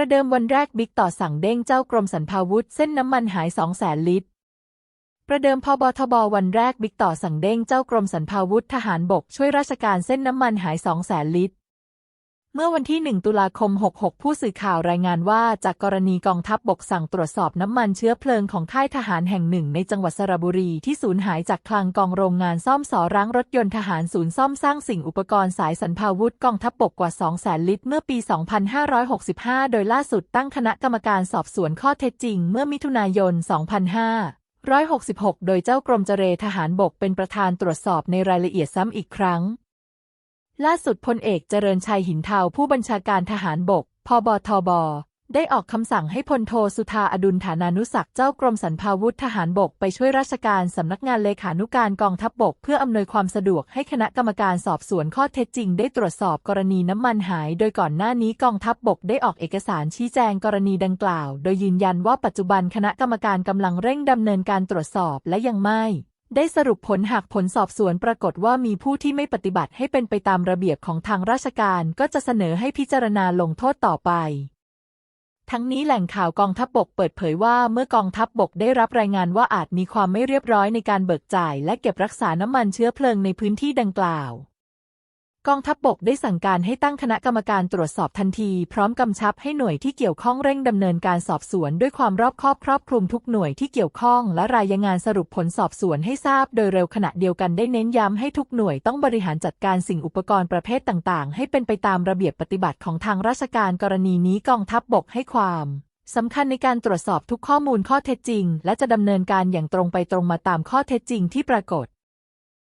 ประเดิมวันแรกบิ๊กต่อสั่งเด้งเจ้ากรมสรรพาวุธ เส้นน้ำมันหาย2แสนลิตร ประเดิมพบทบวันแรกบิ๊กต่อสั่งเด้งเจ้ากรมสรรพาวุธทหารบกช่วยราชการเส้นน้ำมันหาย2แสนลิตร เมื่อวันที่ 1 ตุลาคม 66 ผู้สื่อข่าวรายงานว่า จากกรณีกองทัพบบกสั่งตรวจสอบน้ำมันเชื้อเพลิงของค่ายทหารแห่งหนึ่งในจังหวัดสระบุรีที่สูญหายจากคลังกองโรงงานซ่อมสอร้างรถยนต์ทหารศูนย์ซ่อมสร้างสิ่งอุปกรณ์สายสันพาวุธกองทัพบบกกว่า2แสนลิตร เมื่อปี 2565 โดยล่าสุดตั้งคณะกรรมการสอบสวนข้อเท็จจริง เมื่อมิถุนายน2566 โดยเจ้ากรมเจรทหารบกเป็นประธานตรวจสอบในรายละเอียดซ้ำอีกครั้ง ล่าสุดพลเอกเจริญชัยหินเทาผู้บัญชาการทหารบก พบทบ ได้ออกคำสั่งให้พลโทสุธาอดุลฐานานุสักเจ้ากรมสรรพาวุธทหารบกไปช่วยราชการสำนักงานเลขานุการกองทัพบบก เพื่ออำนวยความสะดวกให้คณะกรรมการสอบสวนข้อเท็จจริง ได้ตรวจสอบกรณีน้ำมันหาย โดยก่อนหน้านี้กองทัพบบกได้ออกเอกสารชี้แจงกรณีดังกล่าว โดยยืนยันว่าปัจจุบันคณะกรรมการกำลังเร่งดำเนินการตรวจสอบและยังไม่ ได้สรุปผลหากผลสอบสวนปรากฏว่ามีผู้ที่ไม่ปฏิบัติให้เป็นไปตามระเบียบของทางราชการก็จะเสนอให้พิจารณาลงโทษต่อไป ทั้งนี้แหล่งข่าวกองทัพบบกเปิดเผยว่าเมื่อกองทัพบบกได้รับรายงานว่าอาจมีความไม่เรียบร้อยในการเบิกจ่าย และเก็บรักษาน้ำมันเชื้อเพลิงในพื้นที่ดังกล่าว กองทัพบบกได้สั่งการให้ตั้งคณะกรรมการตรวจสอบทันที พร้อมกำชับให้หน่วยที่เกี่ยวข้องเร่งดำเนินการสอบสวนด้วยความรอบคอบครอบคลุมทุกหน่วยที่เกี่ยวข้อง และรายงานสรุปผลสอบสวนให้ทราบโดยเร็วขณะเดียวกันได้เน้นย้ำให้ทุกหน่วยต้องบริหารจัดการสิ่งอุปกรณ์ประเภทต่างๆ ให้เป็นไปตามระเบียบปฏิบัติของทางราชการกรณีนี้กองทัพบบกให้ความสำคัญในการตรวจสอบทุกข้อมูลข้อเท็จจริง และจะดำเนินการอย่างตรงไปตรงมาตามข้อเท็จจริงที่ปรากฏ